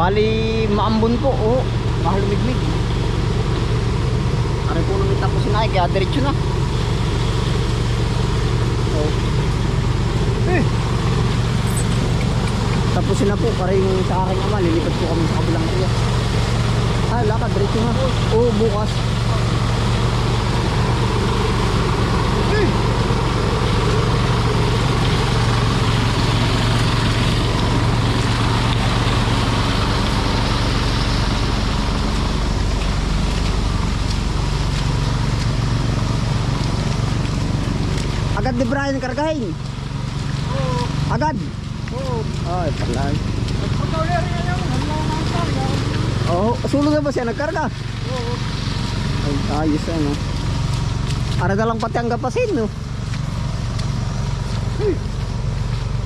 Bali, maambon po. Oh, mahalumigmig. Ari po nung tapusin na, kaya diretso na. Oh. Eh. Tapusin na po, para yung sa aking ama, lilipat po kami sa kabilang area. Ah, lakad, diretso na. Oo, bukas. Eh. Agad ni Brian kargahin. Agad. Oo. Ay, pala. Pagkaw na yan, karga? Oo, sulong na ba siya nagkarga? Oo. Ay, ayos ano. Para na lang pati ang gapasin, no? Uy.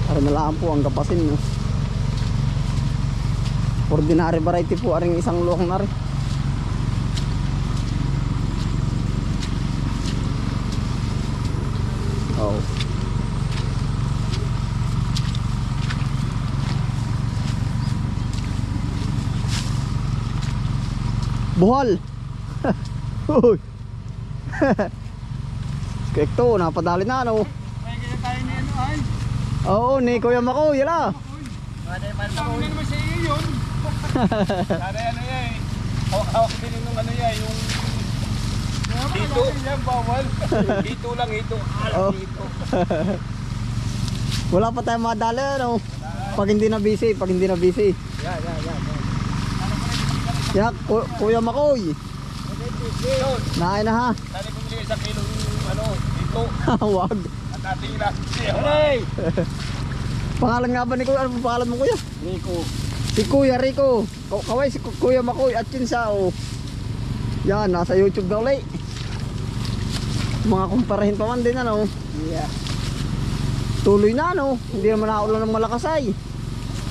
Para na lang po ang gapasin, no? Ordinary variety po, aring isang luwang na rin. Buhol. Uy. Kekto, napadali na ano. May kaya tayo ni ano ay. Oo, ni Kuya Mako, yala. Tama na naman sa iyo yun. Sana ano yan eh. Hawak-hawak din yung ano yan, yung... Dito. Yan, bawal. Dito lang, ito. Oh. Alam dito. Wala pa tayong madali ano. Pag hindi na busy, pag hindi na busy. Yan, yan, yan. Ya, Ku Kuya Makoy. Naay na ha. Sana bumili isang kilong ano, dito. Wag. At ating lang. Hey! Pangalan nga ba ni Kuya? Ano pa pangalan mo Kuya? Nico. Si Kuya Rico. Ka- Kaway si Ku- Kuya Makoy at Chinsao. Yan, nasa YouTube daw ulit. Mga kumparahin pa man din ano. Yeah. Tuloy na ano. Hindi naman nakaulan ng malakas ay.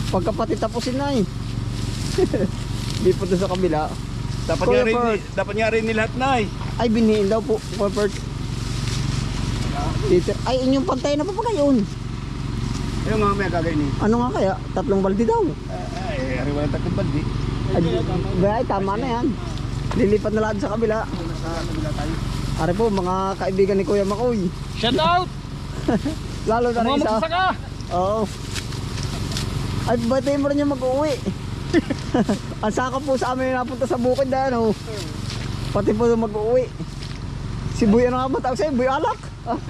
Pagkapati tapusin na eh. Di po doon sa kabila. Dapat nga rin, dapat nga rin ni lahat na eh. Ay, binihin daw po. Kuya Bert. Dito. Ay, inyong pantay na pa pa ngayon. Yung mga may gagawin eh. Ano nga kaya? Tatlong balde daw. Ay, ari wala tatlong baldi. Ay, ay, tama na yan. Lilipat na lahat sa kabila. Sa kabila tayo. Are po, mga kaibigan ni Kuya Makoy. Shout out! Lalo na rin Mga isa. magsasaka! Oo. Ay, batay mo rin yung mag-uwi. Ang saka po sa amin napunta sa bukid na ano. Pati po mag-uwi. Si Boy, ano nga ba tawag sa'yo? Boy Alak.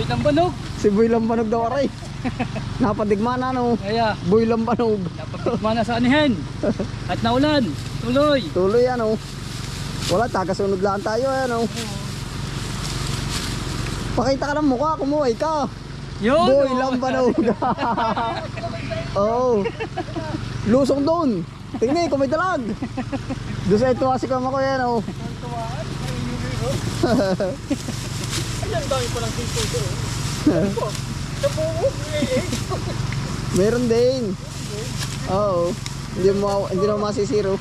Ah, banog! si Boy Lambanog daw aray. Napadigma na no. Kaya, Boy Lambanog. napapagma na sa anihin. At naulan. Tuloy. Tuloy ano. Wala, tagasunod lang tayo ano. Pakita ka ng mukha, kumuhay ka. Yun! Boy oh. Lambanog. Oo. Lusong doon. Tingnan, kung may dalag. Doon sa ito kasi kama ko yan oh. Ayan, dami pa lang dito. Meron din. Oo. Hindi mo hindi na masisiro.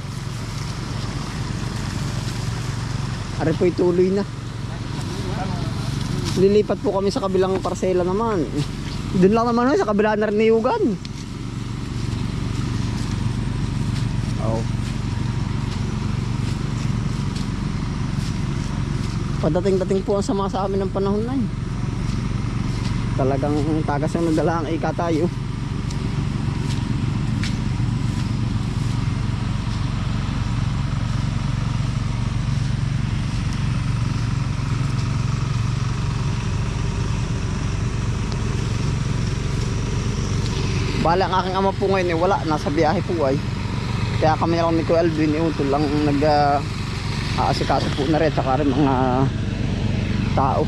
Are po tuloy na. Lilipat po kami sa kabilang parsela naman. Doon lang naman sa kabila na rin niyugan. Oo. Padating-dating po ang sama sa amin ng panahon na yun. Talagang tagasunod na lang ika tayo. Bala ang aking ama po ngayon eh, wala, nasa biyahe po ay. Kaya kami na lang ni Kuya eh, utol lang nag uh, aasikaso po na rin, saka rin mga tao.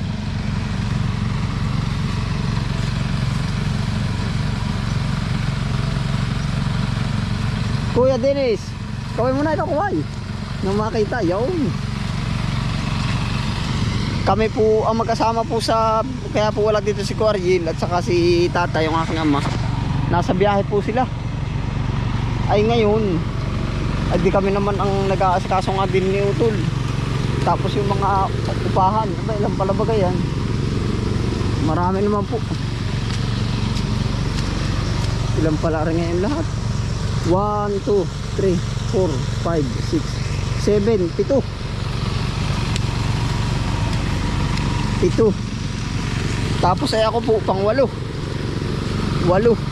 Kuya Dennis, kaway muna ito kuway. Nang makita, yun. Kami po ang magkasama po sa kaya po wala dito si Kuya at saka si Tata yung aking ama. Nasa biyahe po sila. Ay ngayon, ay di kami naman ang nag-aasikaso nga din ni Utol. Tapos yung mga upahan, aba ilang pala ba yan? Marami naman po. Ilang pala rin ngayon lahat. 1, 2, 3, 4, 5, 6, 7, 7. 7. Tapos ay ako po pang 8. 8.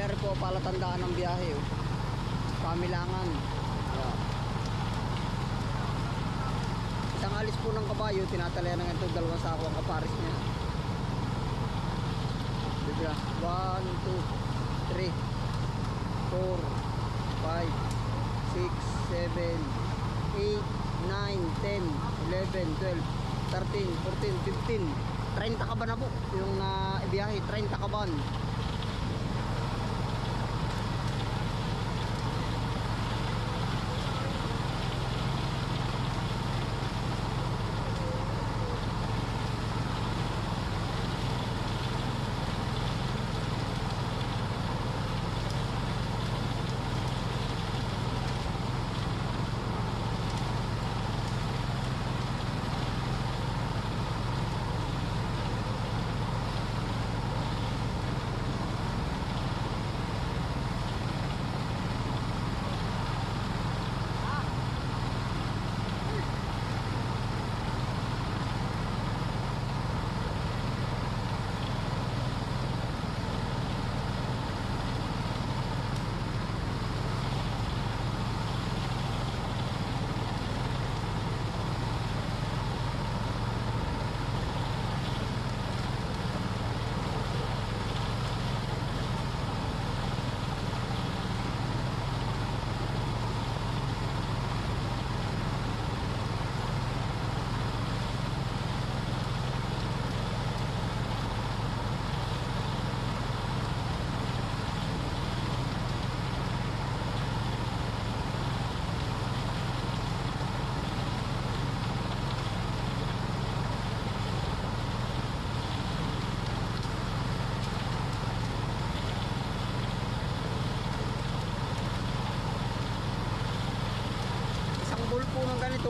Bale rin po palatandaan ng biyahe oh. Pamilangan. Ayan. Isang alis po ng kabayo, tinatalayan ng ito dalawang sako ang kaparis niya. Bigla. 1, 2, 3, 4, 5, 6, 7, 8, 9, 10, 11, 12, 13, 14, 15, 30 kaban na po yung uh, biyahe, 30 kaban.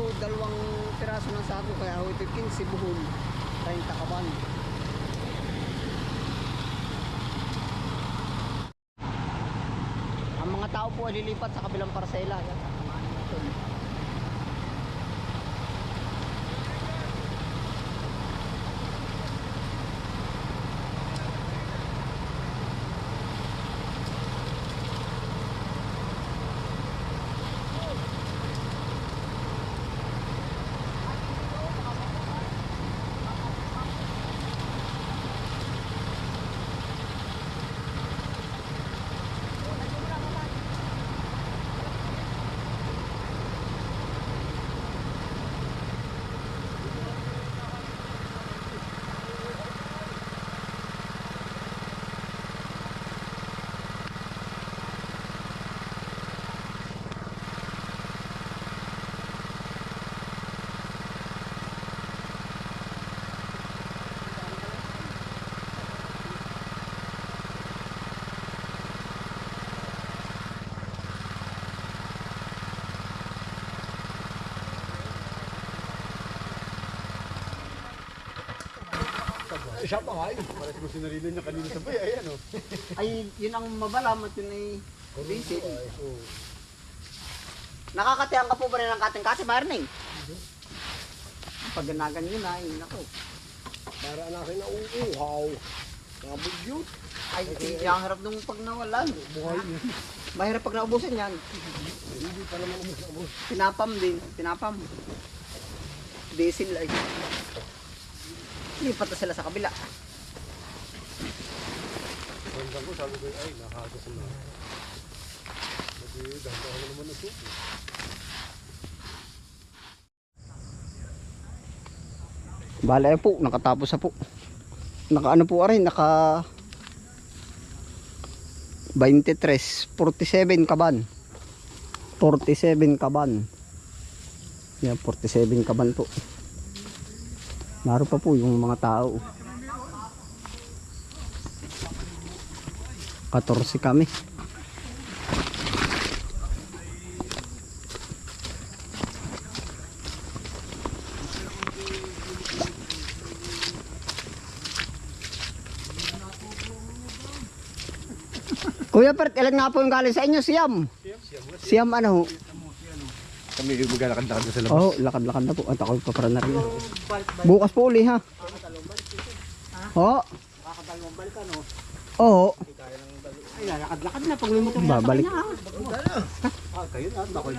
Ganito, dalawang piraso ng sako kaya ho 15 si buhol. 30 kaban. Ang mga tao po ay lilipat sa kabilang parsela. Siya pa nga yun. Parang siguro sinarili niya kanina sa bay. Ayan o. Ay, yun ang mabalam at yun ay visit. Nakakatiyan ka po ba rin ng kating kasi Marning? Pag ganagan yun ay, nako. Para nakin na uuhaw. Nabugyot. Ay, eh, ang harap nung pag nawalan. Buhay yun. Mahirap pag naubusan yan. Hindi pa naman ubus na ubus. Tinapam din, tinapam. Diesel ay. Lipat na sila sa kabila. Hanggang ko sabi ko ay nakakas na. Kasi ako naman na suko. Bala po, nakatapos na po. Naka ano po rin, naka 23, 47 kaban. 47 kaban. Yan, 47 kaban po. Naroon pa po yung mga tao. 14 kami. Kuya Pert, ilan nga po yung galing sa inyo? Siyam. Siyam ano Kami maglalakad-lakad na sa labas. Oo, oh, lakad-lakad na po. At ako pa na rin. Bukas po uli ha. Oo. Oo. Ay, lalakad-lakad na pag may motor Babalik. na. Ah, kayo na, bako